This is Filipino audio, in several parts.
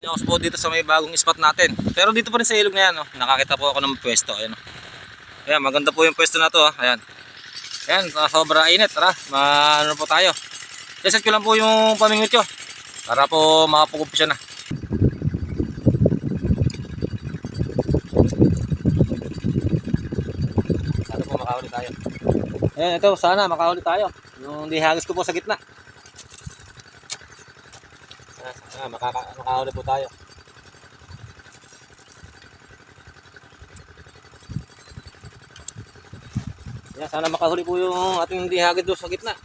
Ako po dito sa may bagong spot natin. Pero dito pa rin sa ilog na yan, oh. nakakita po ako ng pwesto. Ayan, oh. Ayan, maganda po yung pwesto na to. Oh. Ayan. Ayan, sobra init. Tara, maano po tayo. Reset ko lang po yung pamingot ko. Para po makapugumpisa na. Sana po makahuli tayo. Ayan, ito, sana makahuli tayo. Yung dihagis ko po sa gitna. Ah, ah, makaka makahuli po tayo. Yan, sana makahuli po yung ating dihagis doon sa gitna.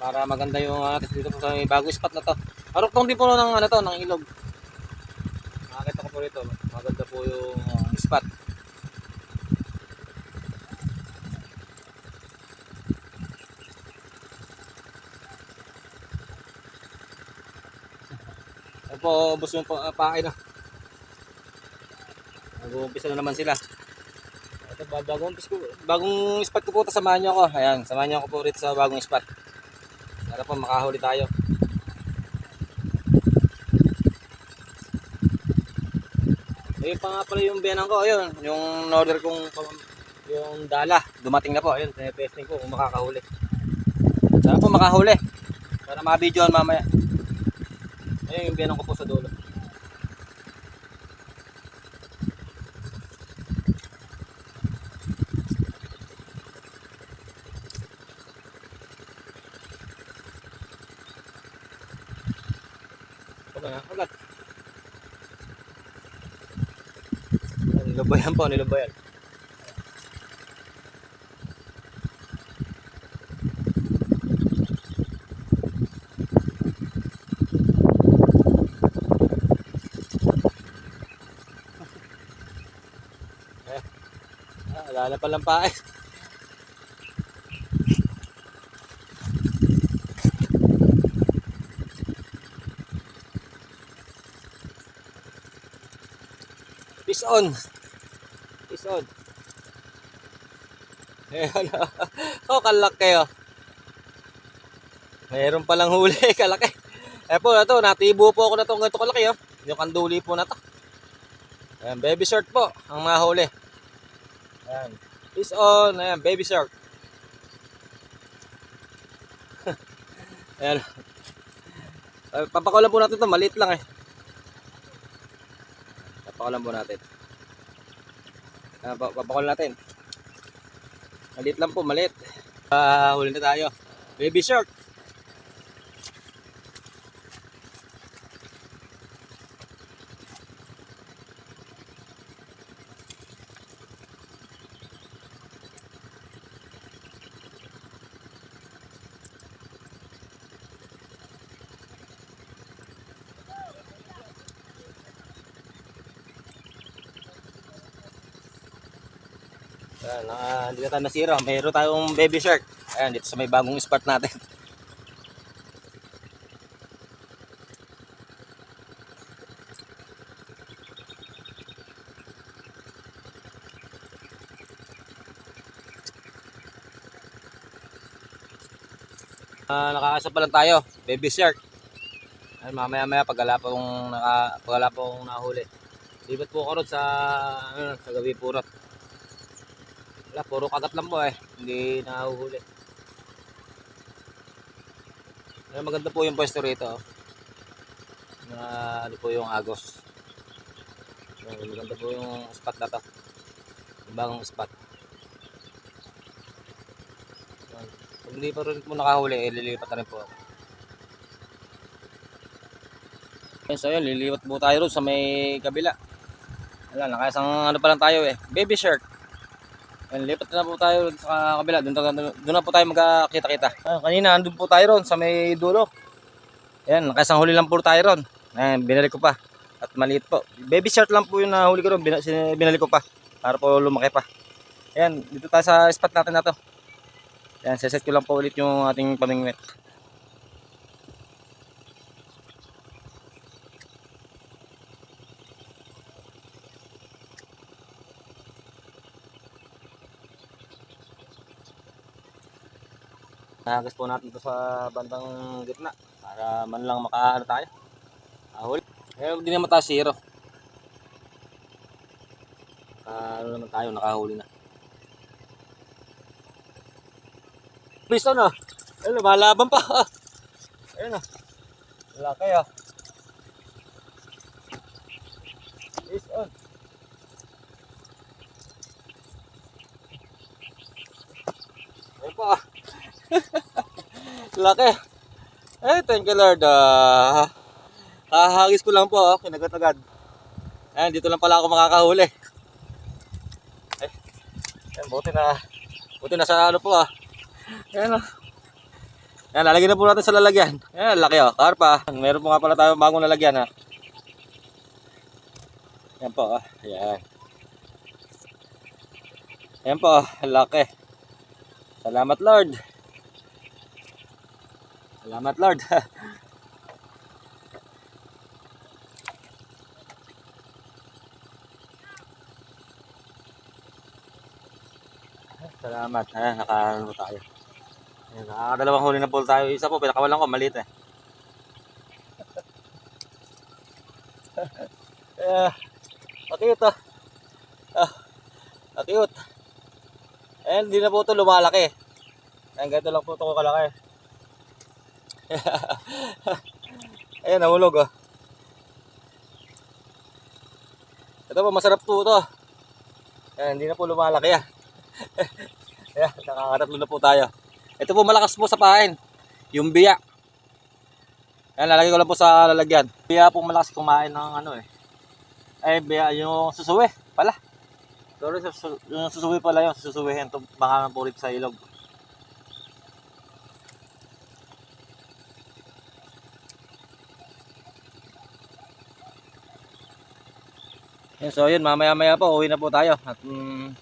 Para maganda yung atis dito po sa may spot na to. Aruktong din po ng ano to, ng ilog. Nakakita ko po rito, maganda po yung spot. Ayan po, ubos yung pa- pain na. Nag-uumpisa na naman sila. Ito, ba- bagong, ko, bagong spot ko po samahan niyo ako. Ayan, samahan niyo ako po rito sa bagong spot. Para po makahuli tayo. Eh, pa nga pala yung biyanan ko, ayun, yung order kong yung dala, dumating na po, ayun, tinetesting ko kung makakahuli. Sana po makahuli. Para ma-videoan mamaya. Ayun yung biyanan ko po sa dulo. Ba na? Agad. Nilubayan po, nilubayan. Wala na palang pae. Peace on. Peace on. Eh, ano? Oh, kalaki oh. Mayroon palang huli, kalaki. Eh po, ito, natibo po ako na itong ganito kalaki oh. Yung kanduli po na to. Ayan, baby shark po, ang mga huli. Ayan. Peace on, ayan, baby shark. ayan. Papakulan po natin to maliit lang eh. Papakulan po natin. Pa- papakulan natin. Maliit lang po, maliit. Ah, huli na tayo. Baby shark. Ayan, ah, hindi na tayo nasira. Mayroon tayong baby shark. Ayan, dito sa may bagong spot natin. Ah, nakakasa pa lang tayo. Baby shark. Ayan, mamaya maya pag wala pong, naka, pag wala pong nahuli. Libat po ron sa, ano, sa gabi purot. Wala, puro kagat lang po eh. Hindi nahuhuli. Pero maganda po yung pwesto rito. oh. Na ano po yung agos. Ayan, maganda po yung spot na to. Yung bagong spot. Ayan. Pag hindi pa rin po nakahuli, eh, lilipat na rin po ako. So yun, lilipat po tayo ron sa may kabila. Wala, nakasang ano pa lang tayo eh. Baby shark. Ayan, lipat na po tayo sa kabila. Doon, doon, doon na po tayo magkakita-kita. Ayan, kanina, andun po tayo ron sa may dulo. Ayan, nakasang huli lang po tayo ron. Ayan, binalik ko pa. At maliit po. Baby shark lang po yung nahuli ko ron. Binalik ko pa. Para po lumaki pa. Ayan, dito tayo sa spot natin na to. Ayan, seset ko lang po ulit yung ating pamingwit. Nahagis po natin to sa bandang gitna para man lang makaano tayo. Ahuli. Eh, hindi naman tayo zero. Ah, ano naman tayo, nakahuli na. Pisto na. Ayun, lumalaban pa. Ayun na. Laki ah. Is on. Ayun pa. Laki. Eh, thank you Lord. Ah, kahagis ko lang po, oh, kinagat-agad. Ayan, dito lang pala ako makakahuli. Eh, ayan, buti na, buti na sa ano po ah. Ayan oh. Ayan, lalagyan na po natin sa lalagyan. Ayan, laki oh, karpa. Meron po nga pala tayo bagong lalagyan ha. Ayan po ah, ayan. Ayan po, oh, laki. Salamat Lord. Salamat Lord. Salamat. Ayan, nakaano tayo. Ayan, nakakadalawang huli na pool tayo. Isa po, pinakawalan ko, maliit eh. Eh, cute ah. Ah, cute. Ayan, hindi na po ito lumalaki. Ayan, ganito lang po ito kalaki. Ayan, nahulog oh. Ito po, masarap po ito. Ayan, hindi na po lumalaki ah. Ayan, nakakatatlo na po tayo. Ito po malakas po sa pain. Yung biya. Ayan, lalagay ko lang po sa lalagyan. Biya po malakas kumain ng ano eh. Ay, biya, yung susuwi pala. Sorry, yung susuwi pala yun. Susuwihin ito baka po rito sa ilog. Yan, so yun, mamaya-maya po, uwi na po tayo. At mm,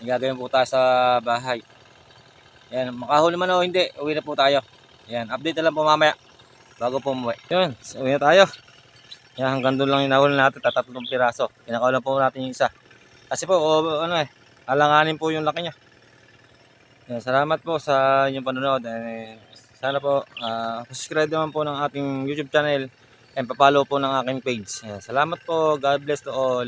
gagawin po tayo sa bahay. Yan, makahuli man o hindi, uwi na po tayo. Yan, update na lang po mamaya. Bago po umuwi. Yun, so uwi na tayo. Yan, hanggang doon lang yung nahuli natin, tatatlong piraso. Pinakawalan po natin yung isa. Kasi po, o, ano eh, alanganin po yung laki niya. Yan, salamat po sa inyong panonood. Eh, sana po, ah, subscribe naman po ng ating YouTube channel and papalo po ng aking page. Salamat po. God bless to all.